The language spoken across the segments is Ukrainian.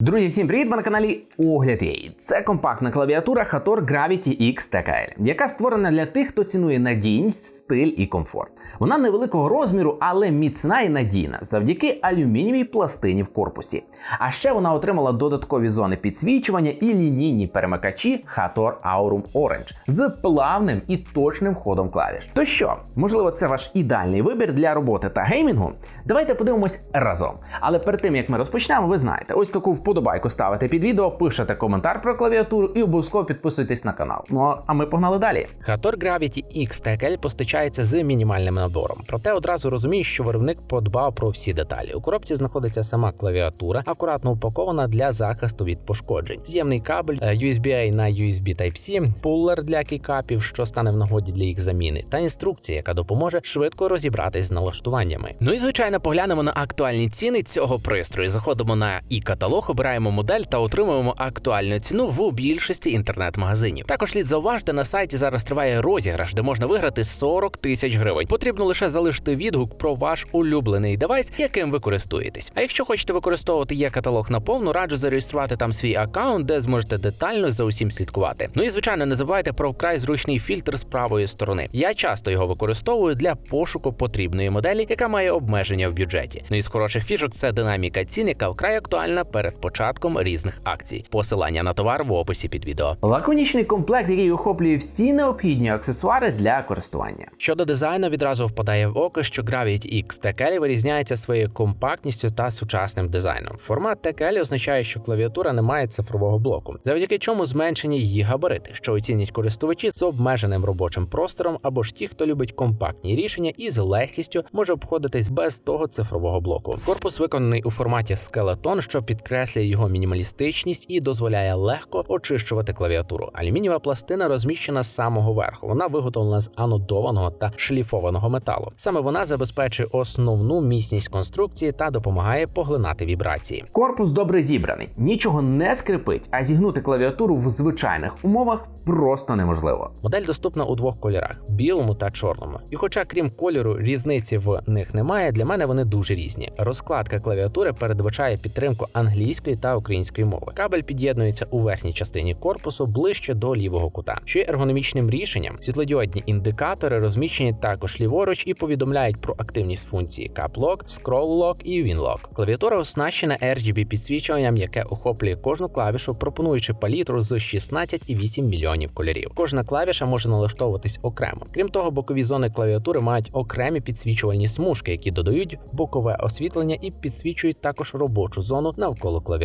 Друзі, всім привіт! Ви на каналі Огляд Єї. Це компактна клавіатура Hator Gravity X TKL, яка створена для тих, хто цінує надійність, стиль і комфорт. Вона невеликого розміру, але міцна і надійна завдяки алюмінієвій пластині в корпусі. А ще вона отримала додаткові зони підсвічування і лінійні перемикачі Hator Aurum Orange з плавним і точним ходом клавіш. То що, можливо, це ваш ідеальний вибір для роботи та геймінгу? Давайте подивимось разом. Але перед тим як ми розпочнемо, ви знаєте, ось таку вподобайку ставите під відео, пишете коментар про клавіатуру і обов'язково підписуйтесь на канал. Ну а ми погнали далі. Hator Gravity X TKL постачається з мінімальним набором, проте одразу розумієш, що виробник подбав про всі деталі. У коробці знаходиться сама клавіатура, акуратно упакована для захисту від пошкоджень. З'ємний кабель е, USB-A на USB Type-C, пулер для кейкапів, що стане в нагоді для їх заміни, та інструкція, яка допоможе швидко розібратись з налаштуваннями. Ну і звичайно, поглянемо на актуальні ціни цього пристрою. Заходимо на і каталог, обираємо модель та отримуємо актуальну ціну в більшості інтернет-магазинів. Також слід зауважити, на сайті зараз триває розіграш, де можна виграти 40 тисяч гривень. Потрібно лише залишити відгук про ваш улюблений девайс, яким ви користуєтесь. А якщо хочете використовувати є каталог наповну, раджу зареєструвати там свій аккаунт, де зможете детально за усім слідкувати. Ну і звичайно, не забувайте про вкрай зручний фільтр з правої сторони. Я часто його використовую для пошуку потрібної моделі, яка має обмеження в бюджеті. Ну і з хороших фішок це динаміка цін, яка вкрай актуальна перед початком різних акцій. Посилання на товар в описі під відео. Лаконічний комплект, який охоплює всі необхідні аксесуари для користування. Щодо дизайну, відразу впадає в око, що Gravity X TKL вирізняється своєю компактністю та сучасним дизайном. Формат TKL означає, що клавіатура не має цифрового блоку, завдяки чому зменшені її габарити, що оцінять користувачі з обмеженим робочим простором або ж ті, хто любить компактні рішення і з легкістю може обходитись без того цифрового блоку. Корпус виконаний у форматі скелетон, що підкреслює його мінімалістичність і дозволяє легко очищувати клавіатуру. Алюмінієва пластина розміщена з самого верху. Вона виготовлена з анодованого та шліфованого металу. Саме вона забезпечує основну міцність конструкції та допомагає поглинати вібрації. Корпус добре зібраний, нічого не скрипить, а зігнути клавіатуру в звичайних умовах просто неможливо. Модель доступна у двох кольорах білому та чорному. І, хоча крім кольору різниці в них немає, для мене вони дуже різні. Розкладка клавіатури передбачає підтримку англійської та української мови. Кабель під'єднується у верхній частині корпусу ближче до лівого кута. Що ергономічним рішенням, світлодіодні індикатори розміщені також ліворуч і повідомляють про активність функції Cap Lock, Scroll Lock і Win Lock. Клавіатура оснащена RGB підсвічуванням, яке охоплює кожну клавішу, пропонуючи палітру з 16,8 мільйонів кольорів. Кожна клавіша може налаштовуватись окремо. Крім того, бокові зони клавіатури мають окремі підсвічувальні смужки, які додають бокове освітлення і підсвічують також робочу зону навколо клавіатури.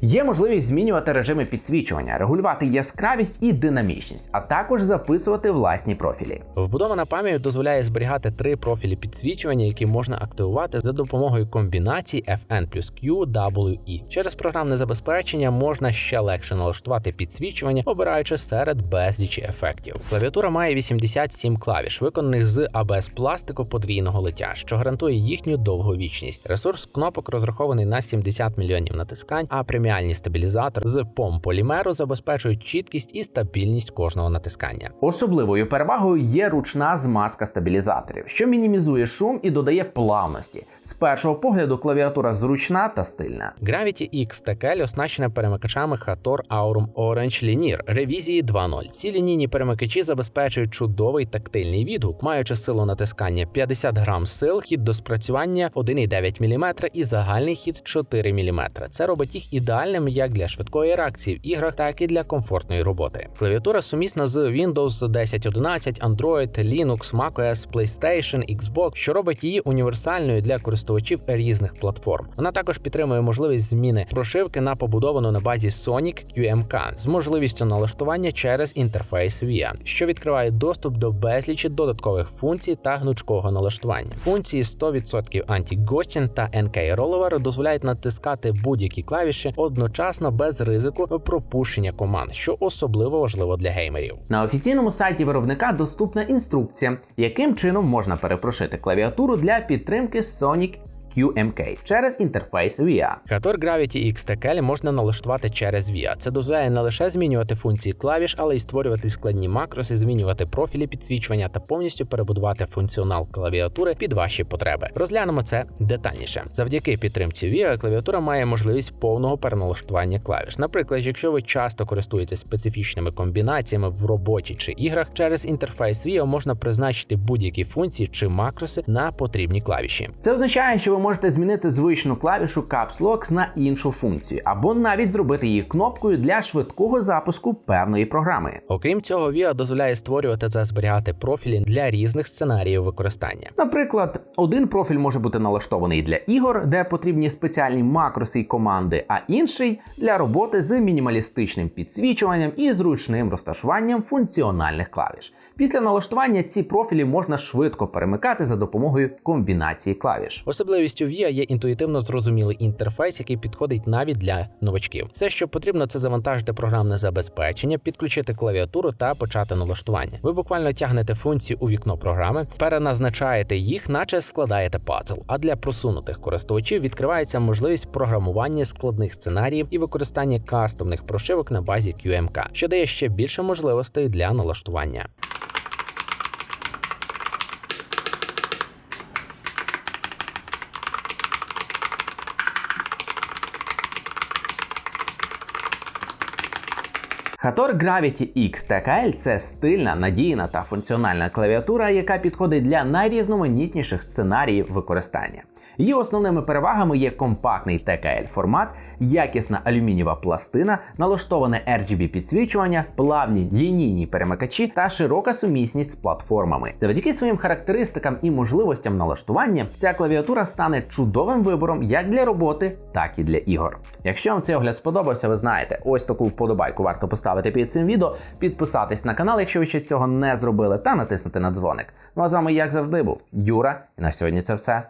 Є можливість змінювати режими підсвічування, регулювати яскравість і динамічність, а також записувати власні профілі. Вбудована пам'ять дозволяє зберігати три профілі підсвічування, які можна активувати за допомогою комбінацій FN плюс Q, W, E. Через програмне забезпечення можна ще легше налаштувати підсвічування, обираючи серед безлічі ефектів. Клавіатура має 87 клавіш, виконаних з ABS пластику подвійного лиття, що гарантує їхню довговічність. Ресурс кнопок розрахований на 70 мільйонів натискань, а преміальні стабілізатори з пом полімеру забезпечують чіткість і стабільність кожного натискання. Особливою перевагою є ручна змазка стабілізаторів, що мінімізує шум і додає плавності. З першого погляду клавіатура зручна та стильна. Gravity X TKL оснащена перемикачами Hator Aurum Orange Linear ревізії 2.0. Ці лінійні перемикачі забезпечують чудовий тактильний відгук, маючи силу натискання 50 грам сил, хід до спрацювання 1,9 мм і загальний хід 4 мм. Це робить їх ідеальними як для швидкої реакції в іграх, так і для комфортної роботи. Клавіатура сумісна з Windows 10.11, Android, Linux, macOS, PlayStation, Xbox, що робить її універсальною для користувачів різних платформ. Вона також підтримує можливість зміни прошивки на побудовану на базі Sonic QMK з можливістю налаштування через інтерфейс VIA, що відкриває доступ до безлічі додаткових функцій та гнучкого налаштування. Функції 100% анті-гостінг та NK Rollover дозволяють натискати будь-які клавіші одночасно без ризику пропущення команд, що особливо важливо для геймерів. На офіційному сайті виробника доступна інструкція, яким чином можна перепрошити клавіатуру для підтримки Sonic QMK через інтерфейс VIA. Hator Gravity XTKL можна налаштувати через VIA. Це дозволяє не лише змінювати функції клавіш, але й створювати складні макроси, змінювати профілі підсвічування та повністю перебудувати функціонал клавіатури під ваші потреби. Розглянемо це детальніше. Завдяки підтримці VIA клавіатура має можливість повного переналаштування клавіш. Наприклад, якщо ви часто користуєтесь специфічними комбінаціями в роботі чи іграх, через інтерфейс VIA можна призначити будь-які функції чи макроси на потрібні клавіші. Це означає, що ви можете змінити звичну клавішу Caps Lock на іншу функцію, або навіть зробити її кнопкою для швидкого запуску певної програми. Окрім цього, VIA дозволяє створювати та зберігати профілі для різних сценаріїв використання. Наприклад, один профіль може бути налаштований для ігор, де потрібні спеціальні макроси і команди, а інший для роботи з мінімалістичним підсвічуванням і зручним розташуванням функціональних клавіш. Після налаштування ці профілі можна швидко перемикати за допомогою комбінації клавіш. Особливістю VIA є інтуїтивно зрозумілий інтерфейс, який підходить навіть для новачків. Все, що потрібно, це завантажити програмне забезпечення, підключити клавіатуру та почати налаштування. Ви буквально тягнете функції у вікно програми, переназначаєте їх, наче складаєте пазл. А для просунутих користувачів відкривається можливість програмування складних сценаріїв і використання кастомних прошивок на базі QMK, що дає ще більше можливостей для налаштування. Hator Gravity X це стильна, надійна та функціональна клавіатура, яка підходить для найрізноманітніших сценаріїв використання. Її основними перевагами є компактний TKL формат, якісна алюмінієва пластина, налаштоване RGB підсвічування, плавні лінійні перемикачі та широка сумісність з платформами. Завдяки своїм характеристикам і можливостям налаштування ця клавіатура стане чудовим вибором як для роботи, так і для ігор. Якщо вам цей огляд сподобався, ви знаєте, ось таку вподобайку варто поставити під цим відео, підписатись на канал, якщо ви ще цього не зробили, та натиснути на дзвоник. Ну а з вами, як завжди, був Юра, і на сьогодні це все.